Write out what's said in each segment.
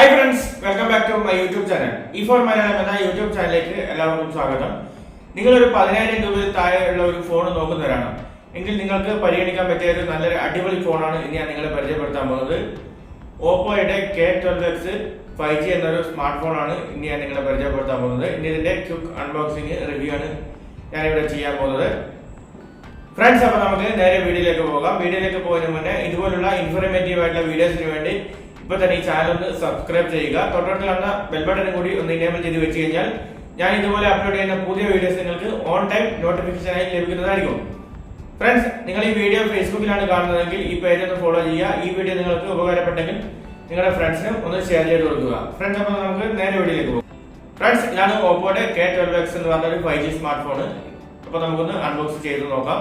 Hi friends welcome back to my YouTube channel ഈ phone Malayalam എന്ന YouTube ചാനലിലേക്ക് എല്ലാവർക്കും സ്വാഗതം. നിങ്ങളൊരു പതിനായിരം രൂപയിൽ താഴെയുള്ള ഒരു ഫോൺ നോക്കുന്നവരാണ്. എങ്കിൽ നിങ്ങൾക്ക് പരിഗണിക്കാൻ പറ്റിയ ഒരു നല്ലൊരു അടിപൊളി ഫോണാണ് ഇനി ഞാൻ നിങ്ങളെ പരിചയപ്പെടുത്താൻ പോകുന്നത്. ഓപ്പോയുടെ K twelve X five G smart smart ഫോണാണ് ഇനി ഞാൻ നിങ്ങളെ പരിചയപ്പെടുത്താൻ പോകുന്നത്. ഇനി ഇതിന്റെ ക്വിക്ക് അൺബോക്സിംഗ് റിവ്യൂ ആണ് ഞാനിവിടെ ചെയ്യാൻ പോകുന്നത്. ഫ്രണ്ട്സ് അപ്പൊ നമുക്ക് നേരെ വീഡിയോയിലേക്ക് പോകാം. വീഡിയോയിലേക്ക് പോകുന്നതിന് മുന്നേ ഇതുപോലുള്ള ഇൻഫോർമേറ്റീവ് ആയിട്ടുള്ള വീഡിയോസിന് വേണ്ടി ഇപ്പൊ തന്നെ ഈ ചാനൽ ഒന്ന് സബ്സ്ക്രൈബ് ചെയ്യുക. തൊട്ടടുത്ത് കാണുന്ന ബെൽബട്ടനും കൂടി ഒന്ന് ഇനേബിൾ ചെയ്ത് വെച്ച് കഴിഞ്ഞാൽ ഞാൻ ഇതുപോലെ അപ്ലോഡ് ചെയ്യുന്ന പുതിയ വീഡിയോസ് നിങ്ങൾക്ക് ഓൺ ടൈം നോട്ടിഫിക്കേഷൻ ആയി ലഭിക്കുന്നതായിരിക്കും. ഫ്രണ്ട്സ് നിങ്ങൾ ഈ വീഡിയോ ഫേസ്ബുക്കിലാണ് കാണുന്നതെങ്കിൽ ഈ പേജ് ഒന്ന് ഫോളോ ചെയ്യുക. ഈ വീഡിയോ നിങ്ങൾക്ക് ഉപകാരപ്പെട്ടെങ്കിൽ നിങ്ങളുടെ ഫ്രണ്ട്സിനും ഒന്ന് ഷെയർ ചെയ്ത് കൊടുക്കുക. ഫ്രണ്ട്സ് അപ്പോൾ നമുക്ക് നേരെ വീഡിയോയിലേക്ക് പോകും. ഫ്രണ്ട്സ് ഞാൻ ഓപ്പോയുടെ കെ ട്വൽവ് എക്സ് എന്ന് പറഞ്ഞ ഒരു ഫൈവ് ജി സ്മാർട്ട് ഫോൺ അപ്പൊ നമുക്കൊന്ന് അൺബോക്സ് ചെയ്ത് നോക്കാം.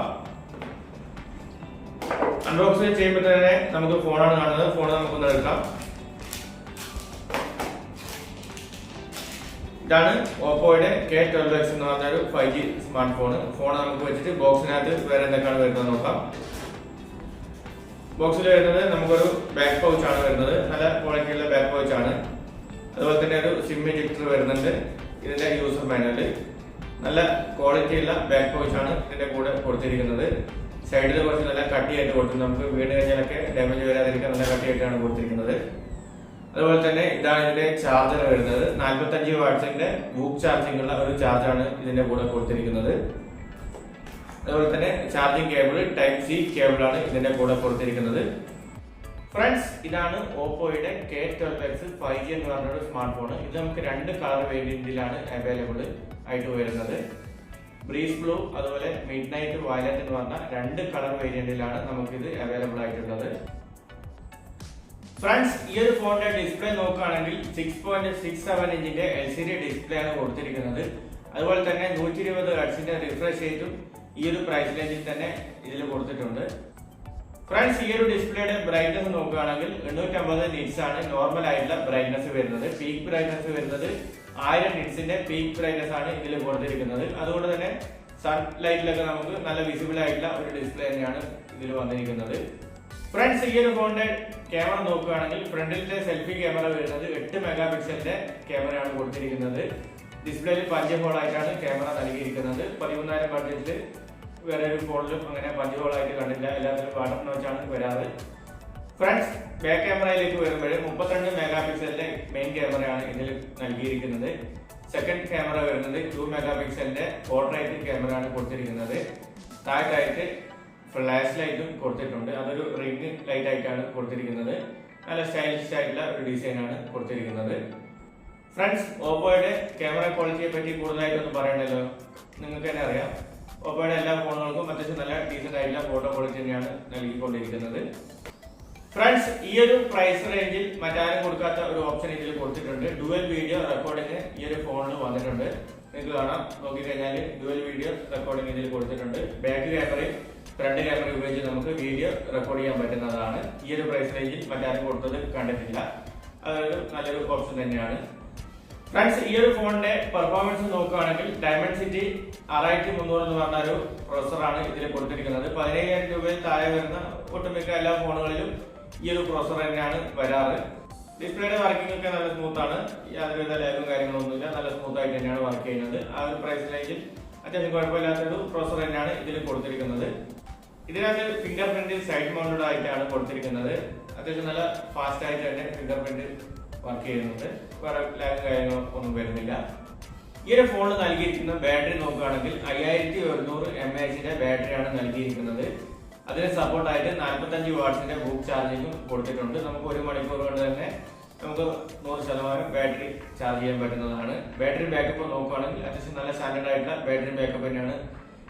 അൺബോക്സ് ചെയ്യുമ്പോൾ തന്നെ നമുക്ക് ഫോണാണ് കാണുന്നത്. ഫോൺ നമുക്കൊന്ന് എടുക്കാം. ഇതാണ് ഓപ്പോയുടെ കെ ട്വൽവ് എക്സ് എന്ന് പറഞ്ഞ ഒരു five G smart phone phone നമുക്ക് വെച്ചിട്ട് ബോക്സിനകത്ത് വേറെ എന്തൊക്കെയാണ് വരുന്നത് നോക്കാം. ബോക്സിൽ വരുന്നത് നമുക്കൊരു ബാക്ക് പൗച്ച് ആണ് വരുന്നത്. നല്ല ക്വാളിറ്റിയുള്ള ബാക്ക് പൗച്ച് ആണ്. അതുപോലെ തന്നെ ഒരു സിം ഇഞ്ചക്ടർ വരുന്നുണ്ട്. ഇതിന്റെ യൂസർ മാനുവൽ നല്ല ക്വാളിറ്റിയുള്ള ബാക്ക് പൗച്ച് ആണ് ഇതിന്റെ കൂടെ കൊടുത്തിരിക്കുന്നത്. സൈഡിൽ കുറച്ച് നല്ല കട്ടിയായിട്ട് കൊടുത്തു നമുക്ക് വീട് കഴിഞ്ഞാലൊക്കെ ഡാമേജ് വരാതിരിക്കാൻ നല്ല കട്ടിയായിട്ടാണ് കൊടുത്തിരിക്കുന്നത്. അതുപോലെ തന്നെ ഇതാണ് ഇതിന്റെ ചാർജർ വരുന്നത്. നാൽപ്പത്തഞ്ച് വാട്ട്സിന്റെ ബൂക്ക് ചാർജിംഗ് ഉള്ള ഒരു ചാർജാണ് ഇതിന്റെ കൂടെ കൊടുത്തിരിക്കുന്നത്. അതുപോലെ തന്നെ ചാർജിംഗ് കേബിൾ ടൈപ്പ് സി കേബിളാണ് ഇതിന്റെ കൂടെ കൊടുത്തിരിക്കുന്നത്. ഫ്രണ്ട്സ് ഇതാണ് ഓപ്പോയുടെ K twelve X five G എന്ന് പറഞ്ഞ ഒരു സ്മാർട്ട് ഫോൺ ഇത് നമുക്ക് രണ്ട് കളർ വേരിയന്റിലാണ് അവൈലബിൾ ആയിട്ട് വരുന്നത്. ബ്രീസ് ബ്ലൂ അതുപോലെ മിഡ് നൈറ്റ് വയലറ്റ് എന്ന് പറഞ്ഞ രണ്ട് കളർ വേരിയന്റിലാണ് നമുക്കിത് അവൈലബിൾ ആയിട്ടുള്ളത്. ഫ്രണ്ട്സ് ഈ ഒരു ഫോണിന്റെ ഡിസ്പ്ലേ നോക്കുകയാണെങ്കിൽ സിക്സ് പോയിന്റ് സിക്സ് സെവൻ ഇഞ്ചിന്റെ എൽ സി ഡി ഡിസ്പ്ലേ ആണ് കൊടുത്തിരിക്കുന്നത്. അതുപോലെ തന്നെ നൂറ്റി ഇരുപത് ഹെഡ്സിന്റെ റിഫ്രഷ് റേറ്റും ഈ ഒരു പ്രൈസ് റേഞ്ചിൽ തന്നെ ഇതിൽ കൊടുത്തിട്ടുണ്ട്. ഫ്രണ്ട്സ് ഈ ഒരു ഡിസ്പ്ലേയുടെ ബ്രൈറ്റ്നസ് നോക്കുകയാണെങ്കിൽ എണ്ണൂറ്റമ്പത് നിറ്റ്സ് ആണ് നോർമൽ ആയിട്ടുള്ള ബ്രൈറ്റ്നസ് വരുന്നത്. പീക്ക് ബ്രൈറ്റ്നസ് വരുന്നത് ആയിരം നിറ്റ്സിന്റെ പീക്ക് ബ്രൈറ്റ്നസ് ആണ് ഇതിൽ കൊടുത്തിരിക്കുന്നത്. അതുകൊണ്ട് തന്നെ സൺലൈറ്റിലൊക്കെ നമുക്ക് നല്ല വിസിബിൾ ആയിട്ടുള്ള ഒരു ഡിസ്പ്ലേ തന്നെയാണ് ഇതിൽ വന്നിരിക്കുന്നത്. ഫ്രണ്ട്സ് ഈ ഒരു ഫോണിന്റെ ക്യാമറ നോക്കുകയാണെങ്കിൽ ഫ്രണ്ടിലത്തെ സെൽഫി ക്യാമറ വരുന്നത് എട്ട് മെഗാ പിക്സലിന്റെ ക്യാമറയാണ് കൊടുത്തിരിക്കുന്നത്. ഡിസ്പ്ലേയിൽ പഞ്ച് ഹോൾ ആയിട്ടാണ് ക്യാമറ നൽകിയിരിക്കുന്നത്. പതിമൂന്നായിരം ബഡ്ജറ്റിൽ വേറെ ഒരു ഫോണിലും അങ്ങനെ പതിവുകളായിട്ട് കണ്ടില്ല. എല്ലാത്തിലും ബട്ടൺ വെച്ചാണ് വരാറ്. ഫ്രണ്ട്സ് ബാക്ക് ക്യാമറയിലേക്ക് വരുമ്പോൾ മുപ്പത്തിരണ്ട് മെഗാ പിക്സലിന്റെ മെയിൻ ക്യാമറയാണ് ഇതിൽ നൽകിയിരിക്കുന്നത്. സെക്കൻഡ് ക്യാമറ വരുന്നത് ടു മെഗാ പിക്സലിന്റെ പോർട്രേറ്റ് ക്യാമറയാണ് കൊടുത്തിരിക്കുന്നത്. താഴത്തായിട്ട് ഫ്ലാഷ് ലൈറ്റും കൊടുത്തിട്ടുണ്ട്. അതൊരു റിംഗ് ലൈറ്റ് ആയിട്ടാണ് കൊടുത്തിരിക്കുന്നത്. നല്ല സ്റ്റൈലിഷ് ആയിട്ടുള്ള ഒരു ഡിസൈനാണ് ആണ് കൊടുത്തിരിക്കുന്നത്. ഫ്രണ്ട്സ് ഓപ്പോയുടെ ക്യാമറ ക്വാളിറ്റിയെ പറ്റി കൂടുതലായിട്ടൊന്നും പറയണ്ടല്ലോ? നിങ്ങൾക്ക് തന്നെ അറിയാം. ഓപ്പോയുടെ എല്ലാ ഫോണുകൾക്കും അത്യാവശ്യം നല്ല ഡീസന്റ് ആയിട്ടുള്ള ഫോട്ടോ ക്വാളിറ്റി തന്നെയാണ് നൽകിക്കൊണ്ടിരിക്കുന്നത്. ഫ്രണ്ട്സ് ഈ ഒരു പ്രൈസ് റേഞ്ചിൽ മറ്റാരും കൊടുക്കാത്ത ഒരു ഓപ്ഷൻ ഇതിൽ കൊടുത്തിട്ടുണ്ട്. ഡുവൽ വീഡിയോ റെക്കോർഡിംഗ് ഈ ഒരു ഫോണിൽ വന്നിട്ടുണ്ട്. നിങ്ങൾക്ക് കാണാം. നോക്കിക്കഴിഞ്ഞാൽ ഡുവൽ വീഡിയോ റെക്കോർഡിംഗ് ഇതിൽ കൊടുത്തിട്ടുണ്ട്. ബാക്ക് ക്യാമറയും ഫ്രണ്ട് ക്യാമറ ഉപയോഗിച്ച് നമുക്ക് വീഡിയോ റെക്കോർഡ് ചെയ്യാൻ പറ്റുന്നതാണ്. ഈ ഒരു പ്രൈസ് റേഞ്ചിൽ മറ്റാരും കൊടുത്തത് കണ്ടിട്ടില്ല. അതൊരു നല്ലൊരു ഓപ്ഷൻ തന്നെയാണ്. ഫ്രണ്ട്സ് ഈ ഒരു ഫോണിന്റെ പെർഫോമൻസ് നോക്കുകയാണെങ്കിൽ ഡയമണ്ട് സിറ്റി ആറായിരത്തി മുന്നൂറ് എന്ന് പറഞ്ഞ ഒരു പ്രോസറാണ് ഇതിൽ കൊടുത്തിരിക്കുന്നത്. പതിനയ്യായിരം രൂപയിൽ താഴെ വരുന്ന ഒട്ടുമിക്ക എല്ലാ ഫോണുകളിലും ഈ ഒരു പ്രോസർ തന്നെയാണ് വരാറ്. ഡിസ്പ്ലേയുടെ വർക്കിംഗ് ഒക്കെ നല്ല സ്മൂത്ത് ആണ്. യാതൊരുവിധ ലേബും കാര്യങ്ങളൊന്നുമില്ല. നല്ല സ്മൂത്ത് ആയിട്ട് തന്നെയാണ് വർക്ക് ചെയ്യുന്നത്. ആ ഒരു പ്രൈസ് റേഞ്ചിൽ അത്യാവശ്യം കുഴപ്പമില്ലാത്തൊരു പ്രോസർ തന്നെയാണ് ഇതിൽ കൊടുത്തിരിക്കുന്നത്. ഇതിനകത്ത് ഫിംഗർ പ്രിന്റ് സൈഡ് മൗണ്ടഡ് ആയിട്ടാണ് കൊടുത്തിരിക്കുന്നത്. അത്യാവശ്യം നല്ല ഫാസ്റ്റ് ആയിട്ട് തന്നെ ഫിംഗർ പ്രിന്റ് വർക്ക് ചെയ്യുന്നുണ്ട്. വേറെ ഒന്നും വരുന്നില്ല. ഈ ഒരു ഫോണിൽ നൽകിയിരിക്കുന്ന ബാറ്ററി നോക്കുകയാണെങ്കിൽ അയ്യായിരത്തി ഒരുന്നൂറ് എം എച്ചിന്റെ ബാറ്ററിയാണ് നൽകിയിരിക്കുന്നത്. അതിന് സപ്പോർട്ടായിട്ട് നാൽപ്പത്തഞ്ച് വാട്ട്സിന്റെ ബുക്ക് ചാർജിങ്ങും കൊടുത്തിട്ടുണ്ട്. നമുക്ക് ഒരു മണിക്കൂർ കൊണ്ട് തന്നെ നമുക്ക് നൂറ് ശതമാനം ബാറ്ററി ചാർജ് ചെയ്യാൻ പറ്റുന്നതാണ്. ബാറ്ററി ബാക്കപ്പ് നോക്കുകയാണെങ്കിൽ അത്യാവശ്യം നല്ല സ്റ്റാൻഡേർഡ് ആയിട്ടുള്ള ബാറ്ററി ബാക്കപ്പ് തന്നെയാണ്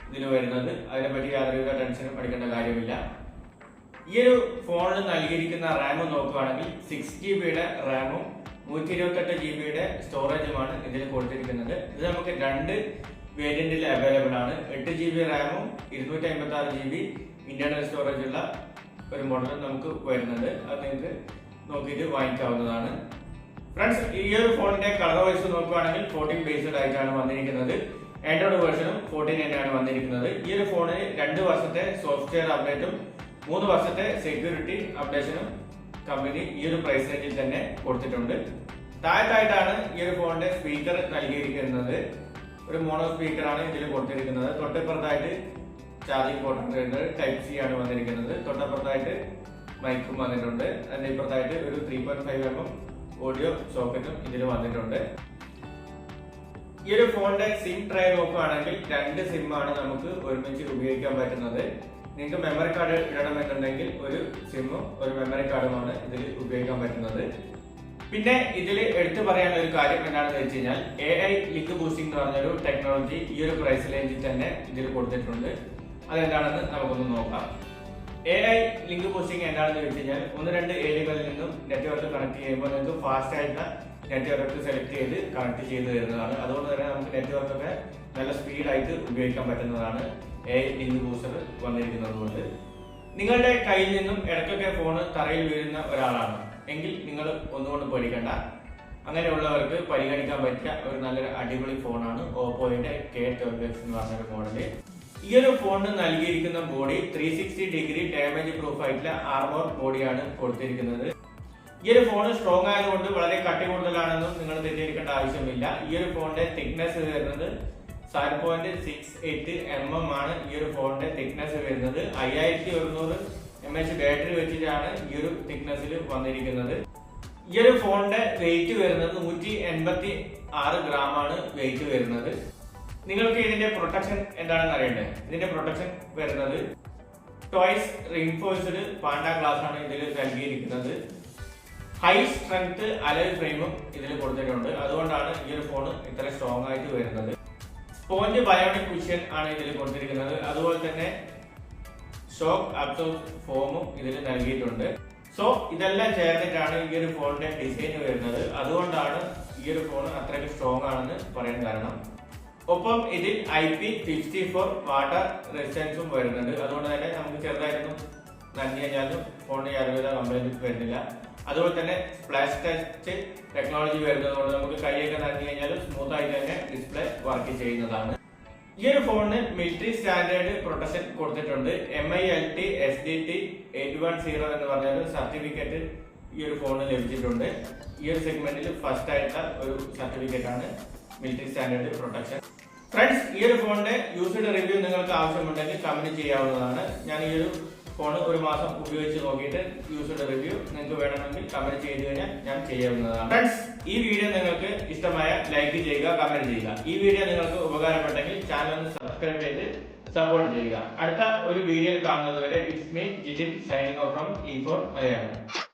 ഇതിൽ വരുന്നത്. അതിനെപ്പറ്റി യാതൊരുവിധ ടെൻഷനും പഠിക്കേണ്ട കാര്യമില്ല. ഈ ഒരു ഫോണിൽ നൽകിയിരിക്കുന്ന റാം നോക്കുകയാണെങ്കിൽ സിക്സ് ജി ബിയുടെ റാമും നൂറ്റി ഇരുപത്തെട്ട് ജി ബിയുടെ സ്റ്റോറേജുമാണ് ഇതിൽ കൊടുത്തിരിക്കുന്നത്. ഇത് നമുക്ക് രണ്ട് വേരിയന്റിൽ അവൈലബിൾ ആണ്. എട്ട് ജി ബി റാമും ഇരുന്നൂറ്റി അമ്പത്തി ആറ് ജി ബി ഇന്റർണൽ സ്റ്റോറേജ് ഉള്ള ഒരു മോഡൽ നമുക്ക് വരുന്നത്. അത് നിങ്ങൾക്ക് നോക്കിയിട്ട് വാങ്ങിക്കാവുന്നതാണ്. ഫ്രണ്ട്സ് ഈ ഒരു ഫോണിന്റെ കളർ വൈസ് നോക്കുകയാണെങ്കിൽ ഫോർട്ടീൻ ബേസ്ഡ് ആയിട്ടാണ് വന്നിരിക്കുന്നത്. ആൻഡ്രോയിഡ് വേർഷനും ഫോർട്ടീൻ ആണ് വന്നിരിക്കുന്നത്. ഈ ഒരു ഫോണിന് രണ്ട് വർഷത്തെ സോഫ്റ്റ്വെയർ അപ്ഡേറ്റും മൂന്ന് വർഷത്തെ സെക്യൂരിറ്റി അപ്ഡേഷനും കമ്പനി ഈ ഒരു പ്രൈസ് റേഞ്ചിൽ തന്നെ കൊടുത്തിട്ടുണ്ട്. താഴത്തായിട്ടാണ് ഈ ഒരു ഫോണിന്റെ സ്പീക്കർ നൽകിയിരിക്കുന്നത്. ഒരു മോണോ സ്പീക്കറാണ് ഇതിൽ കൊടുത്തിരിക്കുന്നത്. തൊട്ടപ്പുറത്തായിട്ട് ചാർജിംഗ് പോർട്ട് ഉണ്ട്. ടൈപ്പ് സി ആണ് വന്നിരിക്കുന്നത്. തൊട്ടപ്പുറത്തായിട്ട് മൈക്കും വന്നിട്ടുണ്ട്. അതിന്റെ ഇപ്പുറത്തായിട്ട് ഒരു three point five M M audio സോക്കറ്റും ഇതിൽ വന്നിട്ടുണ്ട്. ഈ ഒരു ഫോണിന്റെ സിം ട്രൈ നോക്കുകയാണെങ്കിൽ രണ്ട് സിം ആണ് നമുക്ക് ഒരുമിച്ച് ഉപയോഗിക്കാൻ പറ്റുന്നത്. നിങ്ങൾക്ക് മെമ്മറി കാർഡ് ഇടണമെന്നുണ്ടെങ്കിൽ ഒരു സിമ്മും ഒരു മെമ്മറി കാർഡുമാണ് ഇതിൽ ഉപയോഗിക്കാൻ പറ്റുന്നത്. പിന്നെ ഇതിൽ എടുത്തു പറയാനുള്ള ഒരു കാര്യം എന്താണെന്ന് വെച്ച് കഴിഞ്ഞാൽ എ ഐ ലിങ്ക് ബൂസ്റ്റിംഗ് എന്ന് പറഞ്ഞൊരു ടെക്നോളജി ഈ ഒരു പ്രൈസ് റേഞ്ചിൽ തന്നെ ഇതിൽ കൊടുത്തിട്ടുണ്ട്. അതെന്താണെന്ന് നമുക്കൊന്ന് നോക്കാം. എ ഐ ലിങ്ക് ബൂസ്റ്റിംഗ് എന്താണെന്ന് വെച്ച് കഴിഞ്ഞാൽ ഒന്ന് രണ്ട് ഏരിയകളിൽ നിന്നും നെറ്റ്വർക്ക് കണക്ട് ചെയ്യുമ്പോൾ നിങ്ങൾക്ക് ഫാസ്റ്റ് ആയിട്ടുള്ള നെറ്റ്വർക്ക് സെലക്ട് ചെയ്ത് കണക്ട് ചെയ്ത് തരുന്നതാണ്. അതുകൊണ്ട് തന്നെ നമുക്ക് നെറ്റ്വർക്കൊക്കെ നല്ല സ്പീഡായിട്ട് ഉപയോഗിക്കാൻ പറ്റുന്നതാണ്. എ ബൂസ്റ്റർ വന്നിരിക്കുന്നതുകൊണ്ട് നിങ്ങളുടെ കയ്യിൽ നിന്നും ഇടയ്ക്കൊക്കെ ഫോണ് തറയിൽ വീഴുന്ന ഒരാളാണ്. എങ്കിൽ നിങ്ങൾ ഒന്നുകൊണ്ട് പേടിക്കണ്ട. അങ്ങനെയുള്ളവർക്ക് പരിഗണിക്കാൻ പറ്റിയ ഒരു നല്ലൊരു അടിപൊളി ഫോണാണ് ഓപ്പോയുടെ കെ ട്വൽവ് എക്സ് എന്ന് പറഞ്ഞൊരു മോഡൽ ഈ ഒരു ഫോണിന് നൽകിയിരിക്കുന്ന body three sixty degree damage proof ആയിട്ടുള്ള ആർമോർ ബോഡിയാണ് കൊടുത്തിരിക്കുന്നത്. ഈ ഒരു ഫോൺ സ്ട്രോങ് ആയതുകൊണ്ട് വളരെ കട്ടി കൂടുതലാണെന്നും നിങ്ങൾ തെറ്റിദ്ധരിക്കേണ്ട ആവശ്യമില്ല. ഈ ഒരു ഫോണിന്റെ തിക്നെസ് വരുന്നത് seven point six eight M M ആണ് ഈ ഒരു ഫോണിന്റെ തിക്നെസ് വരുന്നത്. അയ്യായിരത്തി ഒരുന്നൂറ് എം എച്ച് ബാറ്ററി വെച്ചിട്ടാണ് ഈ ഒരു തിക്നെസ്സിൽ വന്നിരിക്കുന്നത്. ഈ ഒരു ഫോണിന്റെ വെയിറ്റ് വരുന്നത് നൂറ്റി എൺപത്തി ആറ് ഗ്രാം ആണ് വെയിറ്റ് വരുന്നത്. നിങ്ങൾക്ക് ഇതിന്റെ പ്രൊട്ടക്ഷൻ എന്താണെന്ന് അറിയണ്ടേ? ഇതിന്റെ പ്രൊട്ടക്ഷൻ വരുന്നത് ടോയ്സ് റിൻഫോഴ്സ്ഡ് പാണ്ട ഗ്ലാസ് ആണ് ഇതിൽ നൽകിയിരിക്കുന്നത്. ഹൈ സ്ട്രെങ്ത് അലോയ് ഫ്രെയിമും ഇതിൽ കൊടുത്തിട്ടുണ്ട്. അതുകൊണ്ടാണ് ഈ ഒരു ഫോൺ ഇത്ര സ്ട്രോങ് ആയിട്ട് വരുന്നത്. സ്പോഞ്ച് ബയോണിക് കുഷ്യൻ ആണ് ഇതിൽ കൊടുത്തിരിക്കുന്നത്. അതുപോലെ തന്നെ ഷോക്ക് അബ്സോർബ് ഫോമും ഇതിൽ നൽകിയിട്ടുണ്ട്. സോ ഇതെല്ലാം ചേർന്നിട്ടാണ് ഈ ഒരു ഫോണിന്റെ ഡിസൈൻ വരുന്നത്. അതുകൊണ്ടാണ് ഈ ഒരു ഫോൺ അത്രയ്ക്ക് സ്ട്രോങ് ആണെന്ന് പറയാൻ കാരണം. ഒപ്പം ഇതിൽ I P fifty four water റെസിസ്റ്റൻസും വരുന്നുണ്ട്. അതുകൊണ്ട് തന്നെ നമുക്ക് ചെറുതായിട്ടൊന്നും നന്ദി കഴിഞ്ഞാലും ഫോണിന് യാതൊരുവിധ കംപ്ലൈന്റ് വരുന്നില്ല. അതുപോലെ തന്നെ ഫ്ലാഷ് ടച്ച് ടെക്നോളജി വരുന്നത് കൊണ്ട് നമുക്ക് കൈയൊക്കെ നടത്തി കഴിഞ്ഞാലും സ്മൂത്ത് ആയിട്ട് തന്നെ ഡിസ്പ്ലേ വർക്ക് ചെയ്യുന്നതാണ്. ഈ ഒരു ഫോണിന് മിലിറ്ററി സ്റ്റാൻഡേർഡ് പ്രൊട്ടക്ഷൻ കൊടുത്തിട്ടുണ്ട്. M I L T S D T eight one zero എന്ന് പറഞ്ഞ ഒരു സർട്ടിഫിക്കറ്റ് ഈ ഒരു ഫോണിന് ലഭിച്ചിട്ടുണ്ട്. ഈ ഒരു സെഗ്മെന്റിൽ ഫസ്റ്റ് ആയിട്ടുള്ള ഒരു സർട്ടിഫിക്കറ്റ് ആണ് മിലിറ്ററി സ്റ്റാൻഡേർഡ് പ്രൊട്ടക്ഷൻ ഫ്രണ്ട്സ് ഈ ഒരു ഫോണിന്റെ യൂസ്ഡ് റിവ്യൂ നിങ്ങൾക്ക് ആവശ്യമുണ്ടെങ്കിൽ കമന്റ് ചെയ്യാവുന്നതാണ്. ഞാൻ ഈ ഒരു ഫോൺ ഒരു മാസം ഉപയോഗിച്ച് നോക്കിയിട്ട് യൂസറുടെ റിവ്യൂ നിങ്ങൾക്ക് വേണമെങ്കിൽ കമന്റ് ചെയ്ത് കഴിഞ്ഞാൽ ഞാൻ ചെയ്യാവുന്നതാണ്. ഫ്രണ്ട്സ് ഈ വീഡിയോ നിങ്ങൾക്ക് ഇഷ്ടമായ ലൈക്ക് ചെയ്യുക കമന്റ് ചെയ്യുക. ഈ വീഡിയോ നിങ്ങൾക്ക് ഉപകാരപ്പെട്ടെങ്കിൽ ചാനൽ ഒന്ന് സബ്സ്ക്രൈബ് ചെയ്ത് സപ്പോർട്ട് ചെയ്യുക. അടുത്ത ഒരു വീഡിയോയിൽ കാണുന്നത് വരെ it's me Jithin signing off from E four Malayalam